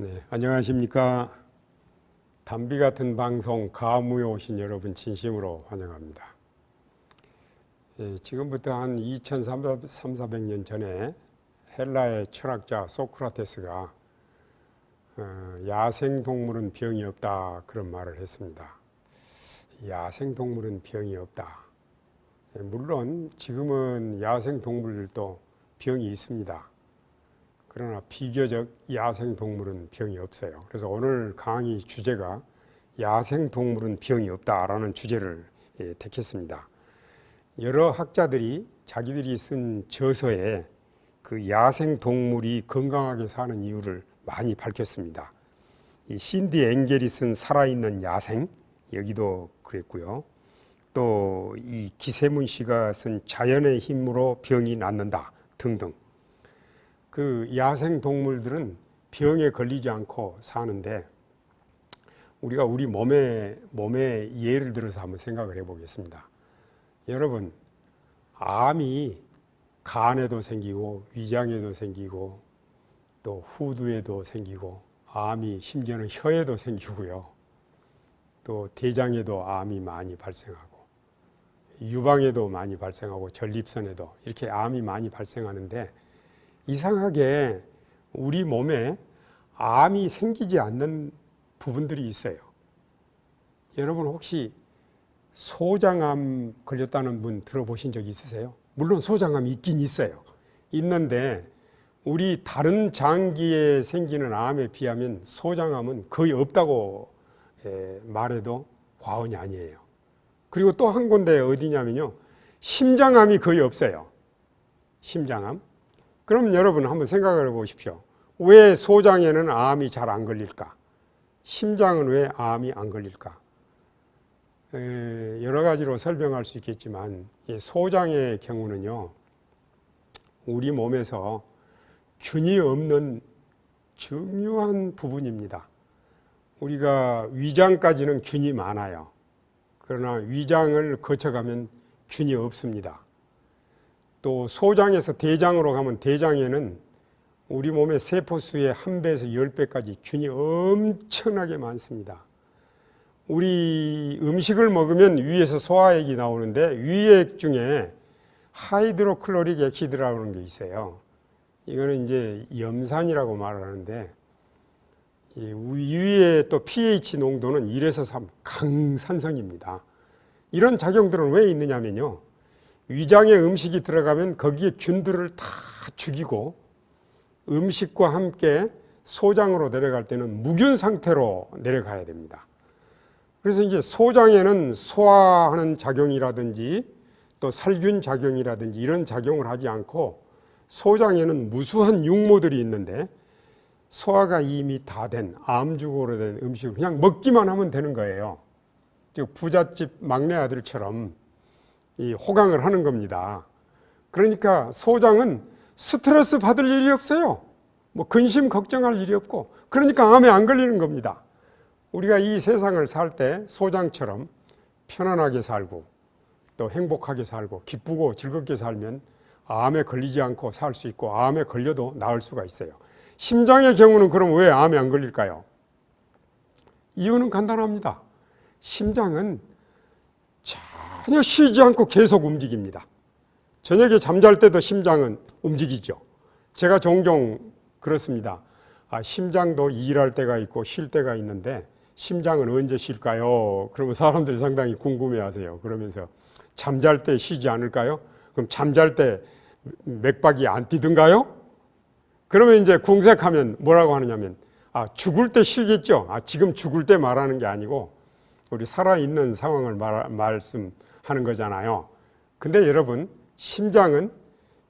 네, 안녕하십니까. 담비 같은 방송 가무에 오신 여러분 진심으로 환영합니다. 예, 지금부터 한 2,300년 전에 헬라의 철학자 소크라테스가 어, 야생 동물은 병이 없다 그런 말을 했습니다. 야생 동물은 병이 없다. 예, 물론 지금은 야생 동물들도 병이 있습니다. 그러나 비교적 야생 동물은 병이 없어요. 그래서 오늘 강의 주제가 야생 동물은 병이 없다라는 주제를 예, 택했습니다. 여러 학자들이 자기들이 쓴 저서에 그 야생 동물이 건강하게 사는 이유를 많이 밝혔습니다. 이 신디 앵겔이 쓴 살아있는 야생 여기도 그랬고요. 또 이 기세문 씨가 쓴 자연의 힘으로 병이 낫는다 등등. 그 야생 동물들은 병에 걸리지 않고 사는데 우리가 우리 몸에 몸에 예를 들어서 한번 생각을 해보겠습니다. 여러분 암이 간에도 생기고 위장에도 생기고 또 후두에도 생기고 암이 심지어는 혀에도 생기고요. 또 대장에도 암이 많이 발생하고 유방에도 많이 발생하고 전립선에도 이렇게 암이 많이 발생하는데 이상하게 우리 몸에 암이 생기지 않는 부분들이 있어요. 여러분 혹시 소장암 걸렸다는 분 들어보신 적 있으세요? 물론 소장암이 있긴 있어요. 있는데 우리 다른 장기에 생기는 암에 비하면 소장암은 거의 없다고 에, 말해도 과언이 아니에요. 그리고 또 한 군데 어디냐면요. 심장암이 거의 없어요. 심장암. 그럼 여러분 한번 생각을 해보십시오. 왜 소장에는 암이 잘 안 걸릴까? 심장은 왜 암이 안 걸릴까? 에, 여러 가지로 설명할 수 있겠지만 이 소장의 경우는요. 우리 몸에서 균이 없는 중요한 부분입니다. 우리가 위장까지는 균이 많아요. 그러나 위장을 거쳐가면 균이 없습니다. 또 소장에서 대장으로 가면 대장에는 우리 몸의 세포수의 한 배에서 열 배까지 균이 엄청나게 많습니다. 우리 음식을 먹으면 위에서 소화액이 나오는데 위액 중에 하이드로클로릭 액시드라는 게 있어요. 이거는 이제 염산이라고 말 하는데 이 위에 또 pH 농도는 1에서 3 강산성입니다. 이런 작용들은 왜 있느냐면요. 위장에 음식이 들어가면 거기에 균들을 다 죽이고 음식과 함께 소장으로 내려갈 때는 무균 상태로 내려가야 됩니다. 그래서 이제 소장에는 소화하는 작용이라든지 또 살균 작용이라든지 이런 작용을 하지 않고 소장에는 무수한 육모들이 있는데 소화가 이미 다 된 암죽으로 된 음식을 그냥 먹기만 하면 되는 거예요. 즉 부잣집 막내 아들처럼 이 호강을 하는 겁니다. 그러니까 소장은 스트레스 받을 일이 없어요. 뭐 근심 걱정할 일이 없고 그러니까 암에 안 걸리는 겁니다. 우리가 이 세상을 살 때 소장처럼 편안하게 살고 또 행복하게 살고 기쁘고 즐겁게 살면 암에 걸리지 않고 살 수 있고 암에 걸려도 나을 수가 있어요. 심장의 경우는 그럼 왜 암에 안 걸릴까요? 이유는 간단합니다. 심장은 전혀 쉬지 않고 계속 움직입니다. 저녁에 잠잘 때도 심장은 움직이죠. 제가 종종 그렇습니다. 아, 심장도 일할 때가 있고 쉴 때가 있는데 심장은 언제 쉴까요? 그러면 사람들이 상당히 궁금해 하세요. 그러면서 잠잘 때 쉬지 않을까요? 그럼 잠잘 때 맥박이 안 뛰든가요? 그러면 이제 궁색하면 뭐라고 하느냐면 아, 죽을 때 쉬겠죠. 아, 지금 죽을 때 말하는 게 아니고 우리 살아있는 상황을 말, 말씀하는 거잖아요. 근데 여러분, 심장은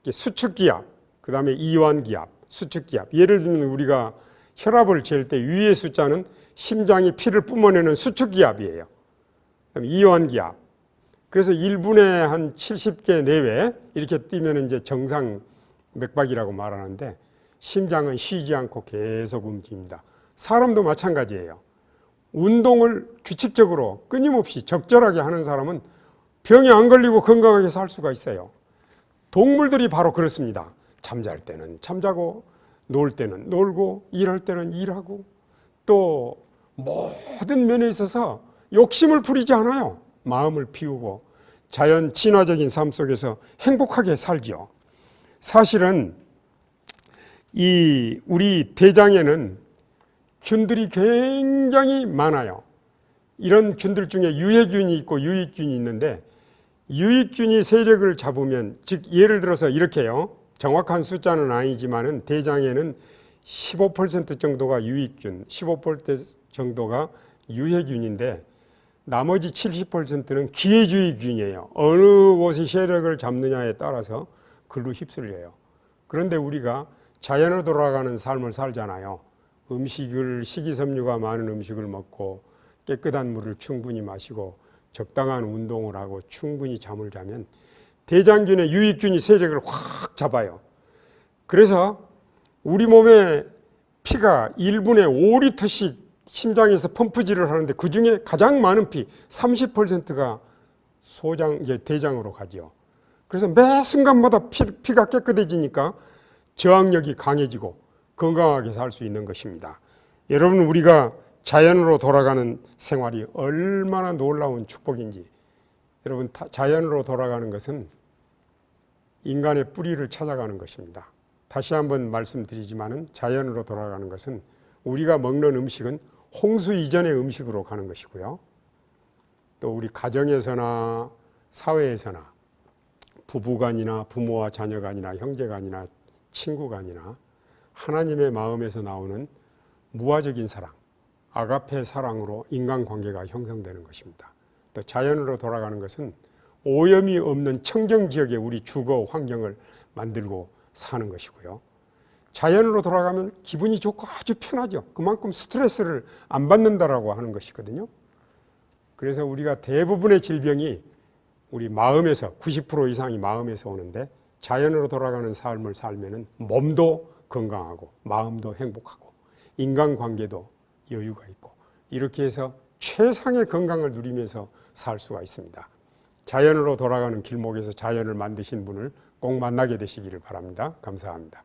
수축기압, 그 다음에 이완기압, 수축기압. 예를 들면 우리가 혈압을 잴 때 위의 숫자는 심장이 피를 뿜어내는 수축기압이에요. 이완기압. 그래서 1분에 한 70개 내외 이렇게 뛰면 이제 정상 맥박이라고 말하는데 심장은 쉬지 않고 계속 움직입니다. 사람도 마찬가지예요. 운동을 규칙적으로 끊임없이 적절하게 하는 사람은 병에 안 걸리고 건강하게 살 수가 있어요. 동물들이 바로 그렇습니다. 잠잘 때는 잠자고 놀 때는 놀고 일할 때는 일하고 또 모든 면에 있어서 욕심을 부리지 않아요. 마음을 피우고 자연 친화적인 삶 속에서 행복하게 살죠. 사실은 이 우리 대장에는 균들이 굉장히 많아요. 이런 균들 중에 유해균이 있고 유익균이 있는데 유익균이 세력을 잡으면 즉 예를 들어서 이렇게요. 정확한 숫자는 아니지만은 대장에는 15% 정도가 유익균, 15% 정도가 유해균인데 나머지 70%는 기회주의균이에요. 어느 곳이 세력을 잡느냐에 따라서 글로 휩쓸려요. 그런데 우리가 자연으로 돌아가는 삶을 살잖아요. 음식을 식이섬유가 많은 음식을 먹고 깨끗한 물을 충분히 마시고 적당한 운동을 하고 충분히 잠을 자면 대장균의 유익균이 세력을 확 잡아요. 그래서 우리 몸에 피가 1분에 5리터씩 심장에서 펌프질을 하는데 그 중에 가장 많은 피 30%가 소장 이제 대장으로 가지요. 그래서 매 순간마다 피, 피가 깨끗해지니까 저항력이 강해지고 건강하게 살 수 있는 것입니다. 여러분 우리가 자연으로 돌아가는 생활이 얼마나 놀라운 축복인지 여러분 다- 자연으로 돌아가는 것은 인간의 뿌리를 찾아가는 것입니다. 다시 한번 말씀드리지만은 자연으로 돌아가는 것은 우리가 먹는 음식은 홍수 이전의 음식으로 가는 것이고요. 또 우리 가정에서나 사회에서나 부부간이나 부모와 자녀간이나 형제간이나 친구간이나 하나님의 마음에서 나오는 무화적인 사랑, 아가페 사랑으로 인간관계가 형성되는 것입니다. 또 자연으로 돌아가는 것은 오염이 없는 청정 지역에 우리 주거 환경을 만들고 사는 것이고요. 자연으로 돌아가면 기분이 좋고 아주 편하죠. 그만큼 스트레스를 안 받는다라고 하는 것이거든요. 그래서 우리가 대부분의 질병이 우리 마음에서 90% 이상이 마음에서 오는데 자연으로 돌아가는 삶을 살면은 몸도 건강하고 마음도 행복하고 인간관계도 여유가 있고 이렇게 해서 최상의 건강을 누리면서 살 수가 있습니다. 자연으로 돌아가는 길목에서 자연을 만드신 분을 꼭 만나게 되시기를 바랍니다. 감사합니다.